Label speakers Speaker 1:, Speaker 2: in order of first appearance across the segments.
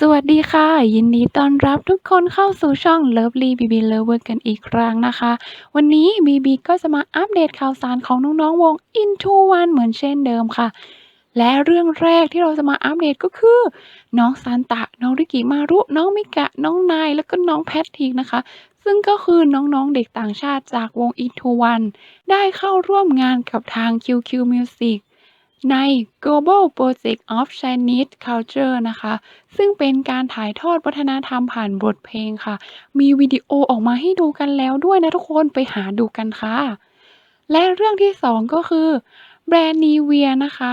Speaker 1: สวัสดีค่ะ ยินดีต้อนรับทุกคนเข้าสู่ช่อง Lovely BB Lover กันอีกครั้งนะคะ วันนี้ BB ก็จะมาอัปเดตข่าวสารของน้องๆวง INTO1 เหมือนเช่นเดิมค่ะ และเรื่องแรกที่เราจะมาอัปเดตก็คือ น้องซานตะ น้องริกิมารุ น้องมิกะ น้องนาย แล้วก็น้องแพทริกนะคะ ซึ่งก็คือน้องๆเด็กต่างชาติจากวง INTO1 ได้เข้าร่วมงานกับทาง QQ Music ใน Global Project of Chinese Culture นะคะ ซึ่งเป็นการถ่ายทอดวัฒนธรรมผ่านบทเพลงค่ะ มีวิดีโอออกมาให้ดูกันแล้วด้วยนะทุกคนไปหาดูกันค่ะ และเรื่องที่ 2 ก็คือ แบรนด์ Nivea นะคะ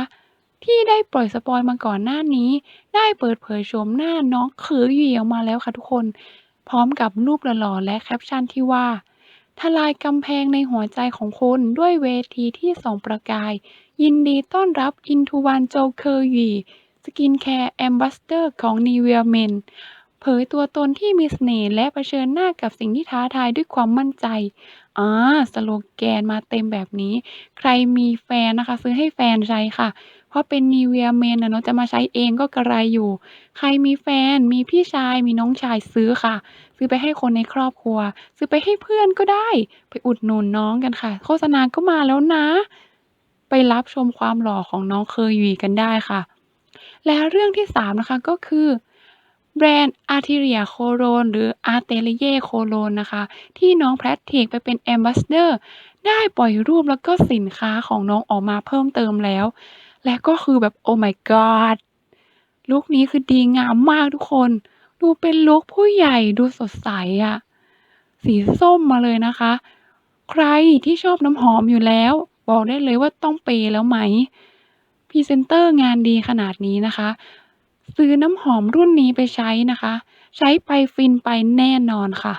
Speaker 1: ที่ได้ปล่อยสปอยล์มาก่อนหน้านี้ ได้เปิดเผยโฉมหน้าน้องเคอหยีออกมาแล้วค่ะทุกคน พร้อมกับรูปหล่อๆและแคปชั่นที่ว่าทลายกำแพงในหัวใจของคุณด้วยเวทีที่ส่องประกาย ยินดีต้อนรับ INTO1 โจเคอหยี Skincare Ambassador ของ Nivea Men เผยตัวตนที่มีเสน่ห์และเผชิญหน้ากับสิ่งที่ท้าทายด้วยความมั่นใจ อ่า สโลแกนมาเต็มแบบนี้ ใครมีแฟนนะคะ ซื้อให้แฟนใช้ค่ะ เพราะเป็น Nivea Men อะเนาะจะมาใช้เองก็กระไรอยู่ ใครมีแฟน มีพี่ชาย มีน้องชายซื้อค่ะ ซื้อไปให้คนในครอบครัว ซื้อไปให้เพื่อนก็ได้ ไปอุดหนุนน้องกันค่ะ โฆษณาก็มาแล้วนะ ไปรับชมความหล่อของน้องเคอหยีกันได้ค่ะ และเรื่องที่ 3 นะคะก็คือแบรนด์ Arteria Cologne หรือ Atelier Cologne นนะคะ ที่น้องแพทริกไปเป็น Ambassador ได้ปล่อยรูปแล้วก็สินค้าของน้องออกมาเพิ่มเติมแล้ว และก็คือแบบ Oh my god ลุคนี้คือดีงามมากทุกคน ดูเป็นลุคผู้ใหญ่ดูสดใสอะสีส้มมาเลยนะคะ ใครที่ชอบน้ำหอมอยู่แล้ว บอกได้เลยว่าต้องเปยแล้วไหมพรีเซนเตอร์งานดีขนาดนี้นะคะ ซื้อน้ำหอมรุ่นนี้ไปใช้นะคะ ใช้ไปฟินไปแน่นอนค่ะ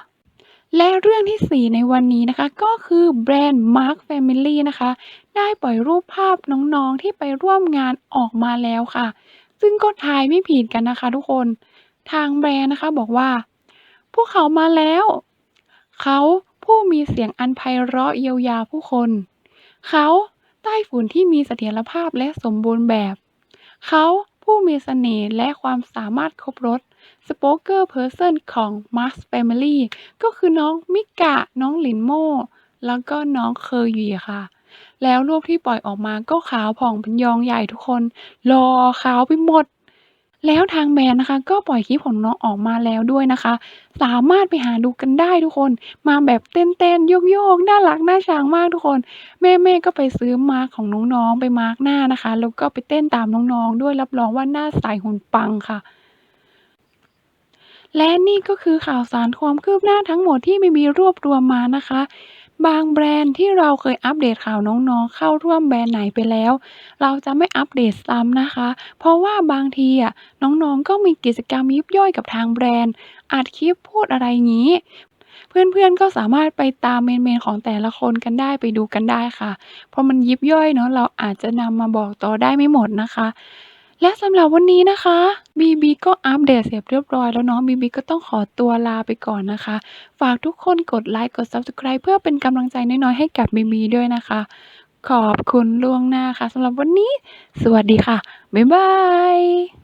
Speaker 1: และเรื่องที่ 4 ในวันนี้นะคะ ก็คือแบรนด์ Marc Family นะคะ ได้ปล่อยรูปภาพน้องๆที่ไปร่วมงานออกมาแล้วค่ะ ซึ่งก็ทายไม่ผิดกันนะคะทุกคนทางแบรนด์นะคะบอกว่า พวกเขามาแล้ว เขาผู้มีเสียงอันไพเราะเยียวยาผู้คน เขาใต้ฝุ่นที่มีเสถียรภาพและสมบูรณ์แบบ เขาผู้มีเสน่ห์และความสามารถครบรถสโปกเกอร์เพอร์เซนของ Marc Family ก็คือน้องมิกะ น้องหลินโม่แล้วก็น้องเคอร์ยีค่ะ แล้วรูปที่ปล่อยออกมาก็ขาวผ่องเป็นยองใหญ่ทุกคน รอขาวไปหมด แล้วทางแบรนด์นะคะ ก็ปล่อยคลิปของน้องออกมาแล้วด้วยนะคะ สามารถไปหาดูกันได้ทุกคน มาแบบเต้นๆโยกๆน่ารักน่าชังมากทุกคน แม่ๆก็ไปซื้อมาร์กของน้องๆไปมาร์กหน้านะคะ แล้วก็ไปเต้นตามน้องๆด้วยรับรองว่าหน้าใสหุ่นปังค่ะและนี่ก็คือข่าวสารความคืบหน้าทั้งหมดที่ BB รวบรวมมานะคะ บางแบรนด์ที่เราเคยอัปเดตข่าวน้องๆ เข้าร่วมแบรนด์ไหนไปแล้ว เราจะไม่อัปเดตซ้ำนะคะ เพราะว่าบางทีอะน้องๆ ก็มีกิจกรรมยิบย่อยกับทางแบรนด์ อัดคลิปพูดอะไรงี้ เพื่อนๆ ก็สามารถไปตามเมนๆของแต่ละคนกันได้ไปดูกันได้ค่ะ เพราะมันยิบย่อยเนาะเราอาจจะนำมาบอกต่อได้ไม่หมดนะคะ และสำหรับวันนี้นะคะบีบีก็อัปเดตเสร็จเรียบร้อยแล้วเนาะบีบีก็ต้องขอตัวลาไปก่อนนะคะ ฝากทุกคนกดไลค์กด Subscribe เพื่อเป็นกำลังใจน้อยๆให้กับบีบีด้วยนะคะ ขอบคุณล่วงหน้าค่ะสำหรับวันนี้ สวัสดีค่ะ บ๊ายบาย